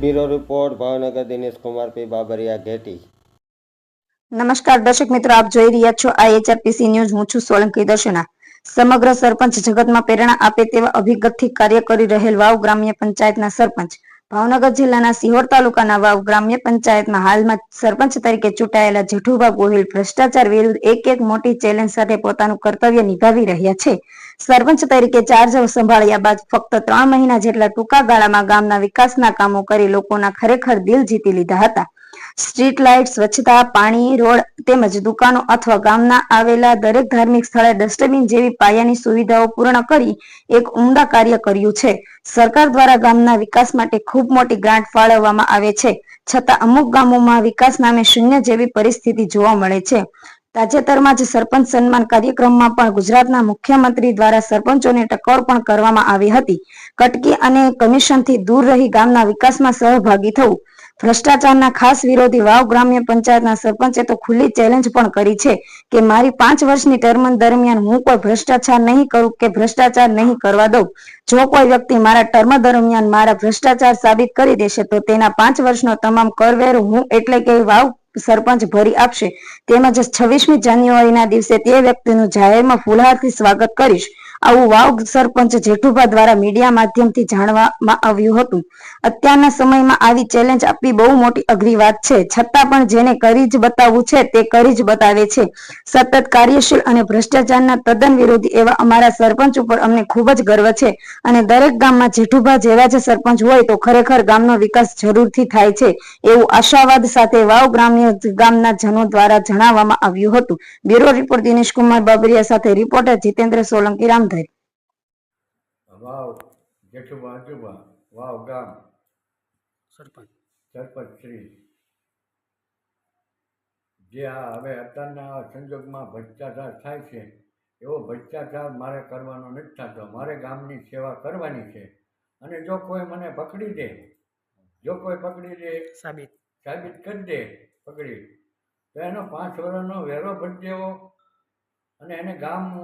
Report, Bhavnagar Dinesh Kumar P Babariya Gheti. નમસ્કાર, દર્શક મિત્રો, આપ જોઈ રહ્યા છો આઈએચઆરપીસી ન્યૂઝ. હું છું સોલંકી દર્શના. સમગ્ર સરપંચ જગતમાં પ્રેરણા આપે તેવા અભિગતથી કાર્ય કરી રહેલ વાવ ગ્રામ્ય પંચાયતના સરપંચ ભાવનગર જિલ્લાના સિહોર તાલુકાના વાવ ગ્રામ્ય પંચાયતમાં હાલમાં સરપંચ તરીકે ચૂંટાયેલા જેઠુભા ગોહિલ ભ્રષ્ટાચાર વિરુદ્ધ એક એક મોટી ચેલેન્જ સાથે પોતાનું કર્તવ્ય નિભાવી રહ્યા છે. સરપંચ તરીકે ચાર્જ સંભાળ્યા બાદ ફક્ત ત્રણ મહિના જેટલા ટૂંકા ગાળામાં ગામના વિકાસના કામો કરી લોકોના ખરેખર દિલ જીતી લીધા હતા. સ્ટ્રીટ લાઇટ, સ્વચ્છતા, પાણી, રોડ તેમજ દુકાનો અથવા ગામના આવેલા દરેક ધાર્મિક સ્થળે ડસ્ટબિન જેવી પાયાની સુવિધાઓ પૂર્ણ કરી એક ઉમદા કાર્ય કર્યું છે. સરકાર દ્વારા ગામના વિકાસ માટે ખૂબ મોટી ગ્રાન્ટ ફાળવવામાં આવે છે. છતાં અમુક ગામોમાં વિકાસ નામે શૂન્ય જેવી પરિસ્થિતિ જોવા મળે છે. તાજેતરમાં જ સરપંચ સન્માન કાર્યક્રમમાં પણ ગુજરાતના મુખ્યમંત્રી દ્વારા સરપંચોને ટકોર પણ કરવામાં આવી હતી. કટકી અને કમિશનથી દૂર રહી ગામના વિકાસમાં સહભાગી થવું ભ્રષ્ટાચારના ખાસ વિરોધી વાવ ગ્રામ્ય પંચાયતના સરપંચે તો ખુલ્લી ચેલેન્જ પણ કરી છે કે મારી પાંચ વર્ષની ટર્મ દરમિયાન હું કોઈ ભ્રષ્ટાચાર નહીં કરું કે ભ્રષ્ટાચાર નહીં કરવા દઉં. જો કોઈ વ્યક્તિ મારા ટર્મ દરમિયાન મારા ભ્રષ્ટાચાર સાબિત કરી દેશે, તો તેના પાંચ વર્ષનો તમામ કરવેરો હું એટલે કે વાવ સરપંચ ભરી આપશે. તેમજ છવ્વીસમી જાન્યુઆરીના દિવસે તે વ્યક્તિનું જાહેરમાં ફૂલહારથી સ્વાગત કરીશ. આવું વાવ સરપંચ જેઠુભા દ્વારા મીડિયા માધ્યમથી જાણવામાં આવ્યું હતું. અત્યારના સમયમાં આવી ચેલેન્જ આપવી બહુ મોટી અઘરી વાત છે. છતાં પણ જેને કરી જ બતાવવું છે તે કરી જ બતાવે છે. સતત કાર્યશીલ અને ભ્રષ્ટાચારના તદ્દન વિરોધી એવા અમારા સરપંચ ઉપર અમને ખૂબ જ ગર્વ છે અને દરેક ગામમાં જેઠુભા જેવા જ સરપંચ હોય તો ખરેખર ગામનો વિકાસ જરૂરથી થાય છે એવું આશાવાદ સાથે વાવ ગ્રામ્ય ગામના જનો દ્વારા જણાવવામાં આવ્યું હતું. બ્યુરો રિપોર્ટ દિનેશ કુમાર બાબરિયા સાથે રિપોર્ટર જીતેન્દ્ર સોલંકી રામધરી વાવ જેઠુ અજુબા વાવ ગામ. સરપંચ. સરપંચ શ્રી. જે આ હવે અત્યારના સંજોગમાં ભ્રષ્ટાચાર થાય છે એવો ભ્રષ્ટાચાર મારે કરવાનો નથી થતો. મારે ગામની સેવા કરવાની છે. અને જો કોઈ મને પકડી દે જો કોઈ પકડી દે સાબિત. સાબિત કરી દે પકડી તો એનો પાંચ વર્ષનો વેરો ભરી દેવો. અને એને ગામ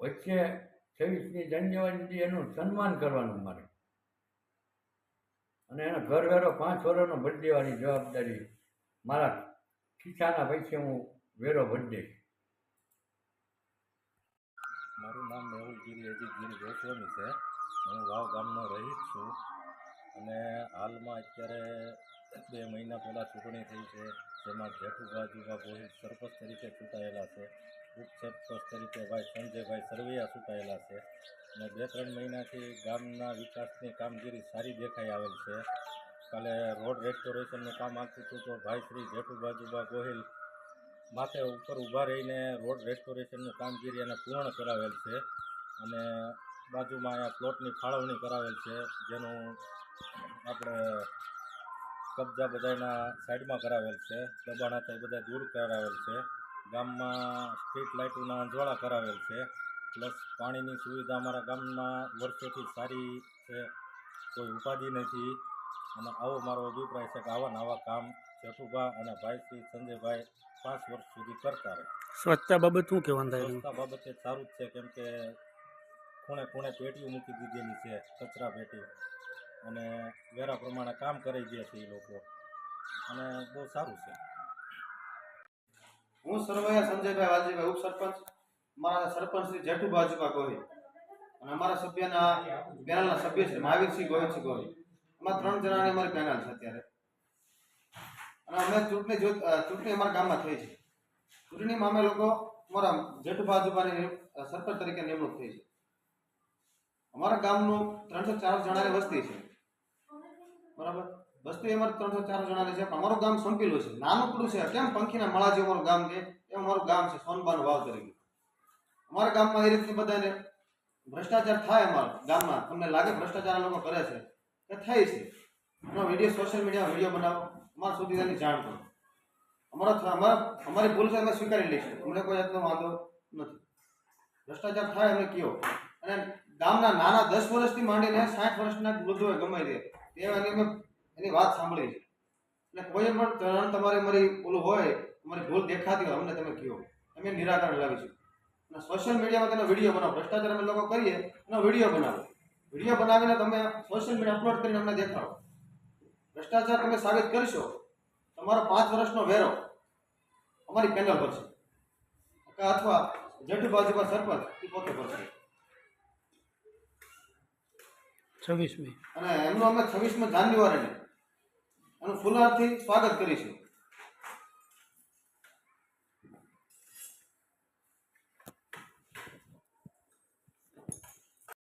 વચ્ચે છવ્વીસમી જાન્યુઆરી એનું સન્માન કરવાનું મારે. અને એનો ઘર વેરો પાંચ વર્ષનો ભરી દેવાની જવાબદારી મારા ખિસ્સાના પૈસે હું વેરો ભરી દઈશ. મારું નામ મેહુલગીરી અજીતગીરી ગોસ્વામી છે. હું વાવ ગામનો રહીશ છું. અને હાલમાં અત્યારે બે મહિના પહેલાં ચૂંટણી થઈ છે, જેમાં જેઠુભાજુભા ગોહિલ સરપંચ તરીકે ચૂંટાયેલા છે. ઉપસરપંચ તરીકે ભાઈ સંજયભાઈ સરવૈયા ચૂંટાયેલા છે. અને બે ત્રણ મહિનાથી ગામના વિકાસની કામગીરી સારી દેખાઈ આવેલ છે. કાલે રોડ રેસ્ટોરેશનનું કામ આપતું હતું તો ભાઈ શ્રી જેઠુભાજુભા ગોહિલ માથે ઉપર ઊભા રહીને રોડ રેસ્ટોરેશનનું કામગીરી એને પૂર્ણ કરાવેલ છે. અને બાજુમાં અહીંયા પ્લોટની ફાળવણી કરાવેલ છે. જેનું આપણે કબજા બધાના સાઈડમાં કરાવેલ છે. દબાણ હતા એ બધા દૂર કરાવેલ છે. ગામમાં સ્ટ્રીટ લાઇટોના અંજવાળા કરાવેલ છે. પ્લસ પાણીની સુવિધા અમારા ગામમાં વર્ષોથી સારી છે. કોઈ ઉપાધિ નથી. અને આવો મારો અભિપ્રાય છે કે આવા નવા કામ જેઠુભા અને ભાઈ શ્રી સંજયભાઈ પાંચ વર્ષ સુધી કરતા રહે. સ્વચ્છતા બાબત શું કહેવાનું થાય? સ્વચ્છતા બાબતે સારું જ છે કેમ કે ખૂણે ખૂણે પેટીઓ મૂકી દીધેલી છે કચરા પેટી અને વેરા પ્રમાણે કામ કરી દે છે એ લોકો. અને બહુ સારું છે. હું સરવૈયા સંજયભાઈ વાલજીભાઈ ઉપસરપંચ. મારા સરપંચ શ્રી જેઠુ અજુભા ગોહિલ. અને અમારા સભ્યના પેનલના સભ્ય છે મહાવીરસિંહ ગોવિંદસિંહ ગોહિલ. અમારા ત્રણ જણાની અમારી પેનલ છે અત્યારે. અને અમે ચૂંટણી ચૂંટણી અમારા ગામમાં થઈ છે. ચૂંટણીમાં અમે લોકો અમારા જેઠુ અજુભાની સરપંચ તરીકે નિમણૂક થઈ છે. અમારા ગામનું ત્રણસો ચાર જણાની વસ્તી છે. બરાબર? વસ્તી અમારે ત્રણસો ચાર જણાની છે, પણ અમારું ગામ સંપીલું છે. નાનકડું છે. કેમ? પંખીના મળા જે અમારું ગામ છે એમ અમારું ગામ છે, સોનબાનું વાવ તરીકે. અમારા ગામમાં એ રીતની બધાને ભ્રષ્ટાચાર થાય અમારા ગામમાં. તમને લાગે ભ્રષ્ટાચાર લોકો કરે છે? એ થાય છે. એનો વીડિયો સોશિયલ મીડિયામાં વીડિયો બનાવો, અમારા સુધી તેની જાણ કરો. અમારા અમારા, અમારી ભૂલ છે અમે સ્વીકારી લઈશું. અમને કોઈ જાતનો વાંધો નથી. ભ્રષ્ટાચાર થાય અમે કયો. અને ગામના નાના દસ વર્ષથી માંડીને સાઠ વર્ષના વૃદ્ધોએ ગમે તે તેવાની અમે એની વાત સાંભળી છે. એટલે કોઈ પણ તરણ તમારે મારી ઓલું હોય તમારી ભૂલ દેખાતી હોય અમને તમે કહો. અમે નિરાકરણ લાવીશું. અને સોશિયલ મીડિયામાં તેનો વીડિયો બનાવો. ભ્રષ્ટાચાર અમે લોકો કરીએ એનો વીડિયો બનાવો. વીડિયો બનાવીને તમે સોશિયલ મીડિયા અપલોડ કરીને અમને દેખાડો. ભ્રષ્ટાચાર તમે સાબિત કરશો તમારો પાંચ વર્ષનો વેરો અમારી પેનલ પર છે. અથવા જેઠુ ભાજપા સરપંચ એ પોતે ભરશે છવ્વીસમી. અને એમનું અમે છવ્વીસમી જાન્યુઆરીને એનું ફુલારથી સ્વાગત કરીશું.